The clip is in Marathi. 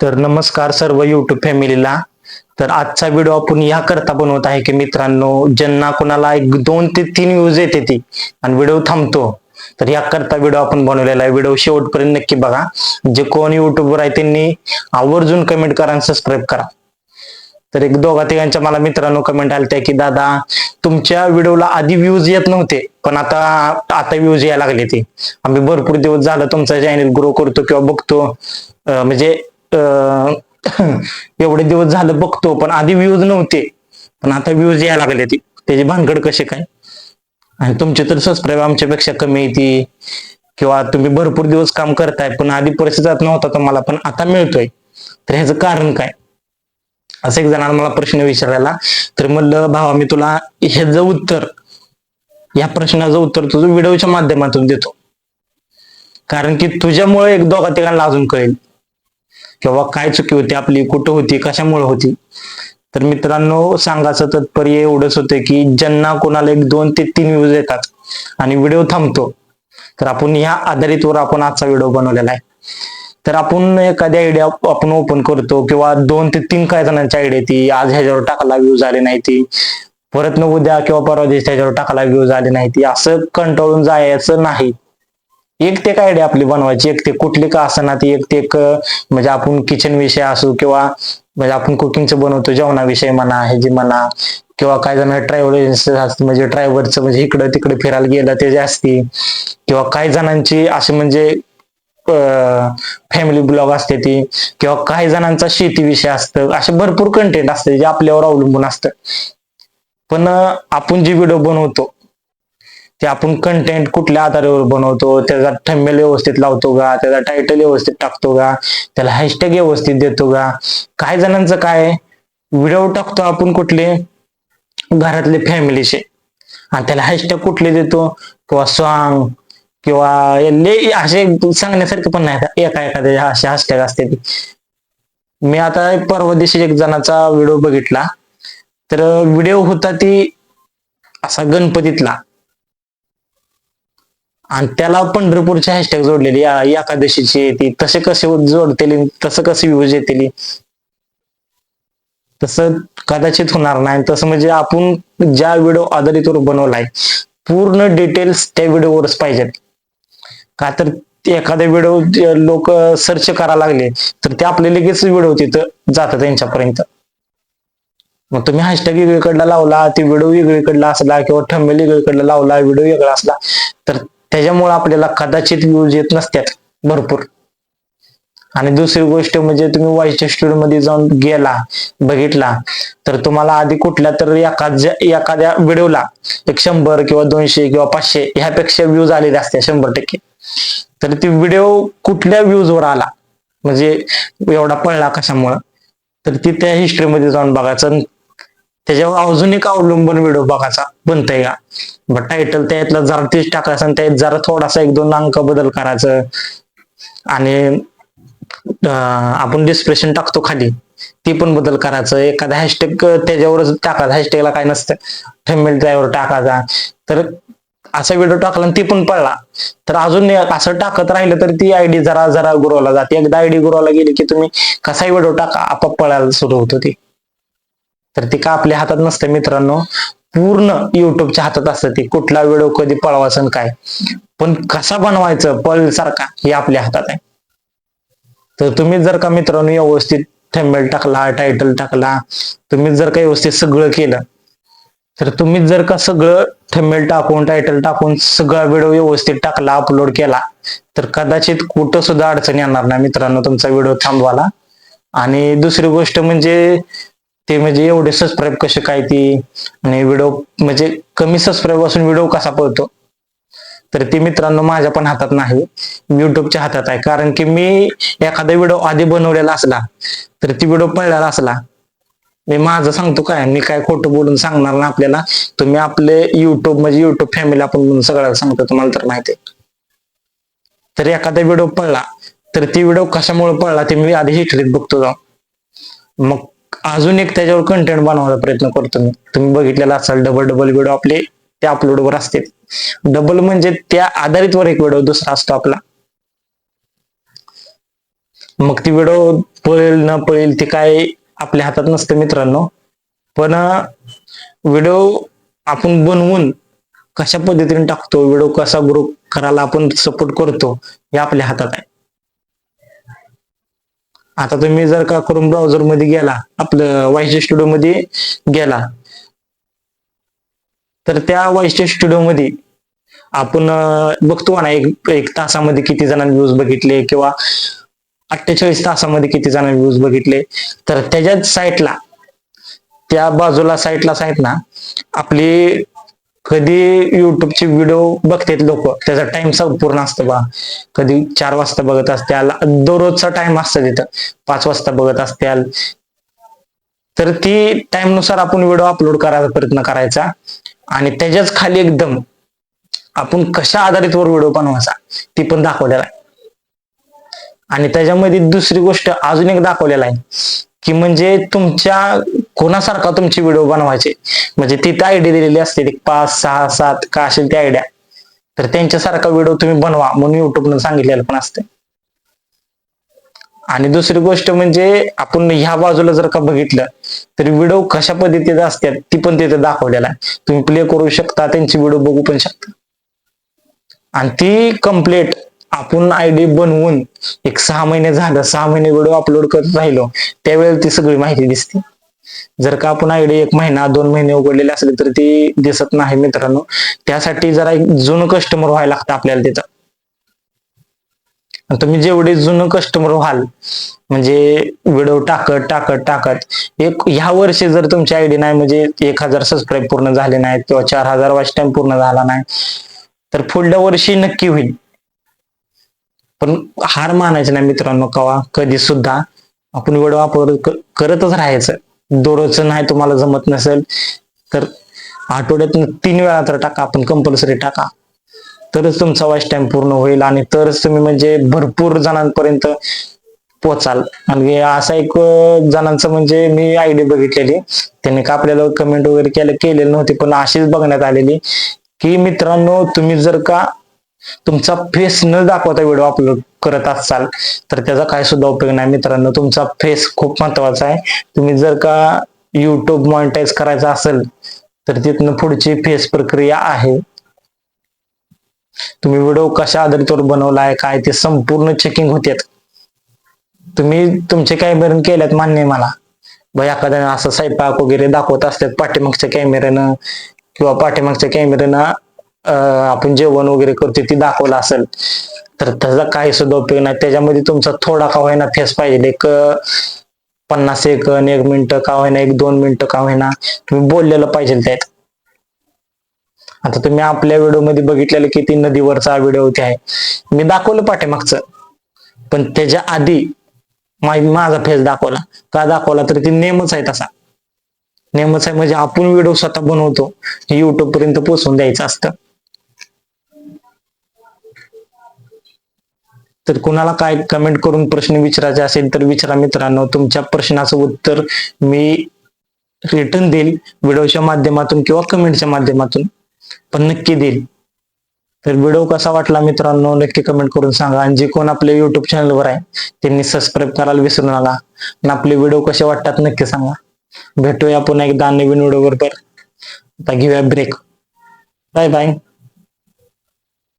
तर नमस्कार सर्व युट्यूब फॅमिलीला तर आजचा व्हिडिओ आपण या करता बनवत आहे की मित्रांनो ज्यांना कोणाला एक दोन ते तीन व्ह्यूज येते ती आणि व्हिडिओ थांबतो तर या करता व्हिडिओ आपण बनवलेला आहे. व्हिडिओ शेवटपर्यंत नक्की बघा. जे कोण युट्यूबवर आहे त्यांनी आवर्जून कमेंट करा आणि सबस्क्राईब करा. तर एक दोघा तिघांच्या मला मित्रांनो कमेंट आलत्या की दादा तुमच्या व्हिडिओला आधी व्ह्यूज येत नव्हते पण आता आता व्ह्यूज यायला लागले ते. आम्ही भरपूर दिवस झालं तुमचा चॅनल ग्रो करतो किंवा बघतो. म्हणजे एवढे दिवस झालं बघतो पण आधी व्ह्यूज नव्हते. पण आता व्ह्यूज यायला लागले ते. त्याची भानगड कसे काय? आणि तुमचे तर सबस्क्राईब आमच्यापेक्षा कमी येते किंवा तुम्ही भरपूर दिवस काम करताय पण आधी परिस्थितीत नव्हता तुम्हाला पण आता मिळतोय. तर ह्याचं कारण काय? असं एक जणांना मला प्रश्न विचारायला तर म्हणलं भावा मी तुला ह्याचं उत्तर या प्रश्नाचं उत्तर तुझं व्हिडिओच्या माध्यमातून देतो. कारण की तुझ्यामुळे एक दोघा तिघांना अजून कळेल. किंवा काय चुकी होती आपली कुठं होती कशामुळे होती? तर मित्रांनो सांगायचं तात्पर्य एवढंच होतं की ज्यांना कोणाला एक दोन ते तीन व्ह्यूज येतात आणि व्हिडिओ थांबतो तर आपण ह्या आधारितवर आपण आजचा व्हिडिओ बनवलेला आहे. तर आपण एखादी आयडिया आपण ओपन करतो किंवा दोन ते तीन काय जणांची आयडिया ती आज ह्याच्यावर टाकायला व्ह्यूज आले नाही ती परत न उद्या किंवा परवा दिवशी त्याच्यावर टाकायला व्ह्यूज आले नाही ती असं कंटाळून जायचं नाही. एक ते आयडिया आपली बनवायची? एक ते कुठली का असना ती एक ते एक म्हणजे आपण किचन विषय असू किंवा म्हणजे आपण कुकिंगचं बनवतो जेवणाविषयी म्हणा हे जे म्हणा किंवा काय जण ट्रॅव्हल एजन्सी असते म्हणजे ड्रायव्हरचं म्हणजे इकडं तिकडे फिरायला गेलं ते जे असती किंवा काही जणांची अशी म्हणजे फॅमिली ब्लॉग असते ती किंवा काही जणांचा शेती विषय असतं असे भरपूर कंटेंट असते जे आपल्यावर अवलंबून असतं. पण आपण जे व्हिडिओ बनवतो ते आपण कंटेंट कुठल्या आधारावर बनवतो त्याचा थंबेल व्यवस्थित लावतो का त्याचा टायटल व्यवस्थित टाकतो का त्याला हॅशटॅग व्यवस्थित देतो का काही जणांचं काय व्हिडिओ टाकतो आपण कुठले घरातले फॅमिलीचे. आणि त्याला हॅशटॅग कुठले देतो किंवा सॉंग किंवा लय असे सांगण्यासारखे पण नाही एका एखाद्या असे हॅशटॅग असते मी आता परवा दिवशी एक जणाचा व्हिडिओ बघितला तर व्हिडिओ होता ती असा गणपतीतला. आणि त्याला पंढरपूरचे हॅशटॅग जोडलेली या एकादशीची येते तसे कसे जोडतील तसं कसे व्ह्यूज येतील? तसं कदाचित होणार नाही. तसं म्हणजे आपण ज्या व्हिडिओ आधारितवर बनवलाय पूर्ण डिटेल्स त्या व्हिडिओवरच पाहिजेत. का तर एखाद्या एखादा व्हिडिओ लोक सर्च करायला लागले तर ते आपले लगेच व्हिडिओ तिथं जातात त्यांच्यापर्यंत मग तुम्ही हॅशटॅग वेगळीकडला लावला ते व्हिडिओ वेगळीकडला असला किंवा ठंबेल वेगळीकडला लावला व्हिडिओ वेगळा असला तर त्याच्यामुळे आपल्याला कदाचित व्ह्यूज येत नसतात भरपूर. आणि दुसरी गोष्ट म्हणजे तुम्ही व्हायच्या स्टुडिओ मध्ये जाऊन गेला बघितला तर तुम्हाला आधी कुठल्या तर एखाद्या एखाद्या व्हिडिओला एक शंभर किंवा दोनशे किंवा पाचशे ह्यापेक्षा व्ह्यूज आलेले असते शंभर टक्के. तर ती व्हिडिओ कुठल्या व्ह्यूज वर आला? म्हणजे एवढा पळला कशामुळं? तर ती त्या हिस्ट्रीमध्ये जाऊन बघायचं. त्याच्यावर अजून एक अवलंबून व्हिडिओ बघायचा बनतंय का? बट टायटल त्यातला जरा तीच टाकायचं आणि त्यात जरा थोडासा एक दोन अंक बदल करायचं. आणि आपण डिस्प्रेशन टाकतो खाली. ती पण बदल करायचं. एखादा हॅशटॅग त्याच्यावरच टाकायचं. हॅशटॅगला काय नसतं. थंबनेल त्यावर टाकायचा. तर असा व्हिडिओ टाकला आणि ती पण पडला. तर अजून असं टाकत राहिलं तर ती आयडी जरा जरा गुरवला जाते. एकदा आयडी गुरवला गेली की तुम्ही कसाही व्हिडिओ टाका आपाप पळायला सुरू होतो ती. तर ती का आपल्या हातात नसते मित्रांनो? पूर्ण युट्यूबच्या हातात असतं ती. कुठला व्हिडिओ कधी पळवासन काय? पण कसा बनवायचं? पळ सारखा हे आपल्या हातात आहे. तर तुम्ही जर का मित्रांनो व्यवस्थित थंबेल टाकला टायटल टाकला तुम्ही जर का व्यवस्थित सगळं केलं तर तुम्ही जर का सगळं थंबेल टाकून टायटल टाकून सगळा व्हिडिओ व्यवस्थित टाकला अपलोड केला तर कदाचित कुठं सुद्धा अडचण येणार नाही मित्रांनो तुमचा व्हिडिओ थांबवाला आणि दुसरी गोष्ट म्हणजे ते म्हणजे एवढे सबस्क्राईब कसे काय ती? आणि व्हिडिओ म्हणजे कमी सबस्क्राईब असून व्हिडिओ कसा पळतो? तर ती मित्रांनो माझ्या पण हातात नाही. युट्यूबच्या हातात आहे. कारण की मी एखादा व्हिडिओ आधी बनवलेला असला तर ती व्हिडिओ पळलेला असला मी माझं सांगतो काय? मी काय खोटं बोलून सांगणार ना आपल्याला. तुम्ही आपले युट्यूब म्हणजे युट्यूब फॅमिली आपण सगळ्यांना सगळ्याला सांगतो तुम्हाला तर माहिती तर एखादा व्हिडिओ पळला तर ती व्हिडिओ कशामुळे पळला ते मी आधी हिस्ट्रीत बघतो जाऊन. मग अजून एक त्याच्यावर कंटेंट बनवायचा प्रयत्न करतो मी. तुम्ही बघितलेला असाल डबल डबल व्हिडिओ आपले त्या अपलोडवर असते डबल म्हणजे त्या आधारित वर एक व्हिडिओ दुसरा असतो आपला. मग ती व्हिडिओ पळेल न पळेल ते काय आपल्या हातात नसतं मित्रांनो. पण व्हिडिओ आपण बनवून कशा पद्धतीने टाकतो व्हिडिओ कसा ग्रो करायला आपण सपोर्ट करतो हे आपल्या हातात आहे. आता तुम्ही जर का करून ब्राउझरमध्ये गेला आपलं वायचे स्टुडिओ मध्ये गेला तर त्या वायच्या स्टुडिओ मध्ये आपण बघतो ना एक एक तासामध्ये किती जणांनी व्ह्यूज बघितले किंवा अठ्ठेचाळीस तासामध्ये किती जणांनी व्ह्यूज बघितले तर त्याच्याच साईटला त्या बाजूला साईटला साईट ना आपली कधी युट्यूबचे व्हिडिओ बघतात लोक त्याचा टाइम संपूर्ण असतो बा. कधी चार वाजता बघत असत्याल दररोजचा टाइम असतं तिथं. पाच वाजता बघत असत्याल. तर ती टाइमनुसार आपण व्हिडिओ अपलोड करायचा प्रयत्न करायचा. आणि त्याच्याच खाली एकदम आपण कशा आधारित वर व्हिडिओ बनवायचा ती पण दाखवलेला आहे. आणि त्याच्यामध्ये दुसरी गोष्ट अजून एक दाखवलेला आहे की म्हणजे तुमच्या कोणासारखा तुमची व्हिडिओ बनवायचे? म्हणजे तिथे आयडिया दिलेली असते पाच सहा सात का असेल ती आयडिया तर त्यांच्यासारखा व्हिडिओ तुम्ही बनवा म्हणून युट्यूबनं सांगितलेलं पण असते. आणि दुसरी गोष्ट म्हणजे आपण ह्या बाजूला जर का बघितलं तर व्हिडिओ कशा पद्धतीचे असतात ती पण तिथे दाखवलेला आहे. तुम्ही प्ले करू शकता त्यांची व्हिडिओ बघू पण शकता. आणि ती कंप्लीट आपण आयडी बनवून एक सहा महिने झालं सहा महिने व्हिडिओ अपलोड करत राहिलो त्यावेळेला ती सगळी माहिती दिसते. जर का आपण आयडी एक महिना दोन महिने उघडलेले असले तर ती दिसत नाही मित्रांनो. त्यासाठी जरा एक जुनं कस्टमर व्हायला लागतं आपल्याला तिथं. तुम्ही जेवढे जुनं कस्टमर व्हाल म्हणजे व्हिडिओ टाकत टाकत टाकत एक ह्या वर्षी जर तुमची आयडी नाही म्हणजे एक हजार सबस्क्राईब पूर्ण झाले नाहीत किंवा चार हजार वॉच टाइम पूर्ण झाला नाही तर पुढल्या वर्षी नक्की होईल. पण हार मानायचं नाही मित्रांनो कवा कधी सुद्धा आपण व्हिडिओ अपलोड करतच राहायचं. दररोजचं नाही तुम्हाला जमत नसेल तर आठवड्यातून तीन वेळा तर टाका आपण कंपल्सरी टाका. तरच तुमचा वॉच टाइम पूर्ण होईल आणि तरच तुम्ही म्हणजे भरपूर जणांपर्यंत पोचाल. आणि असा एक जणांचं म्हणजे मी आयडी बघितलेली त्यांनी का आपल्याला कमेंट वगैरे केले केलेले नव्हते पण अशीच बघण्यात आलेली की मित्रांनो तुम्ही जर का तुमचा फेस न दाखवता व्हिडिओ अपलोड करत असाल तर त्याचा काय सुद्धा उपयोग नाही. मित्रांनो तुमचा फेस खूप महत्त्वाचा आहे. तुम्ही जर का युट्यूब मॉनिटाईज करायचा असेल तर तिथनं पुढची फेस प्रक्रिया आहे. तुम्ही व्हिडिओ कशा आधारितवर बनवलाय काय ते संपूर्ण चेकिंग होतात. तुम्ही तुमचे कॅमेऱ्यानं केल्यात मान्य मला. बाई एखाद्यानं असं स्वयंपाक वगैरे दाखवत असतात पाठीमागच्या कॅमेऱ्यानं किंवा पाठीमागच्या कॅमेऱ्यानं आपण जेवण वगैरे करतो ती दाखवलं असेल तर त्याचा काही सुद्धा उपयोग नाही. त्याच्यामध्ये तुमचा थोडा का होईना फेस पाहिजे. एक पन्नास सेकंद एक मिनिटं का होईना एक दोन मिनटं का होईना तुम्ही बोललेलं पाहिजे त्यात. आता तुम्ही आपल्या व्हिडिओमध्ये बघितलेलं ती नदीवरचा व्हिडिओ होते आहे. मी दाखवलं पाठीमागचं. पण त्याच्या आधी माझा फेस दाखवला. का दाखवला तर ती नेमच आहे तसा. नेमच आहे म्हणजे आपण व्हिडिओ स्वतः बनवतो. युट्यूब पर्यंत पोहोचवून द्यायचं असतं. तर कुणाला काय कमेंट करून प्रश्न विचारायचे असेल तर विचारा मित्रांनो. तुमच्या प्रश्नाचं उत्तर मी रिटर्न देईल व्हिडिओच्या माध्यमातून किंवा कमेंटच्या माध्यमातून पण नक्की देईल. तर व्हिडिओ कसा वाटला मित्रांनो नक्की कमेंट करून सांगा. आणि जे कोण आपल्या युट्यूब चॅनलवर आहे त्यांनी सबस्क्राईब करायला विसरू नका. आणि आपले व्हिडिओ कसे वाटतात नक्की सांगा. भेटूया पुन्हा एकदा नवीन व्हिडिओ बरोबर आता घेऊया ब्रेक बाय बाय